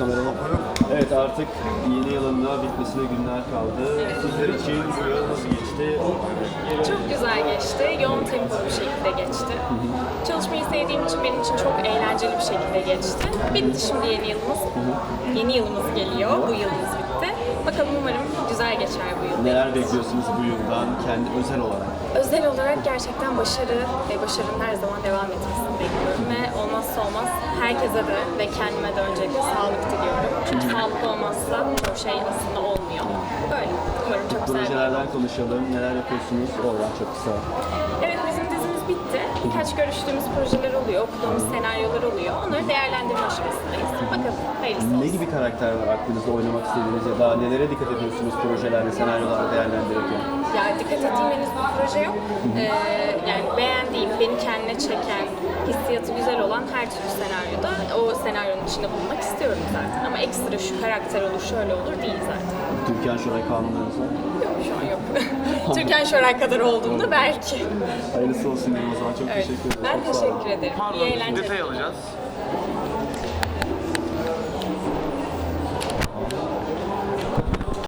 kamerama. Evet artık yeni yılın da bitmesine günler kaldı. Sizler için bu yıl nasıl geçti? Çok güzel geçti. Yoğun tempo bir şekilde geçti. Çalışmayı sevdiğim için benim için çok eğlenceli bir şekilde geçti. Bitti şimdi yeni yılımız. Yeni yılımız geliyor. Bu yılımız bitti. Bakalım umarım güzel geçer bu yıl. Neler bekliyorsunuz bu yıldan kendi özel olarak? Özel olarak gerçekten başarı ve başarının her zaman devam etmesini bekliyorum ve olmazsa olmaz herkese de ve kendime de öncelikle sağlık diliyorum. Çünkü sağlık olmazsa o şey aslında olmuyor. Böyle. Umarım çok güzel Projelerden konuşalım. Neler yapıyorsunuz? Oradan çok kısa. Evet bizim dizimiz bitti. Birkaç görüştüğümüz projeler oluyor, okuduğumuz senaryolar oluyor. Onları değerlendirme aşamasındayız. Bakalım hayırlısı Ne olsun. gibi karakter var aklınızda oynamak istediğiniz ya da nelere dikkat ediyorsunuz projelerde, senaryolarda değerlendirirken? Henüz bir proje yok. Ee, yani beğendiğim, beni kendine çeken, hissiyatı güzel olan her türlü senaryoda o senaryonun içinde bulunmak istiyorum zaten. Ama ekstra şu karakter olur, şöyle olur değil zaten. Türkan Şoray kanunlarınız var. Yok şu an yok. Türkan Şoray kadar olduğunda belki. Hayırlısı olsun diyeyim o zaman. Çok Evet. teşekkür ederim. Ben teşekkür ederim. İyi eğlenceler. detay alacağız.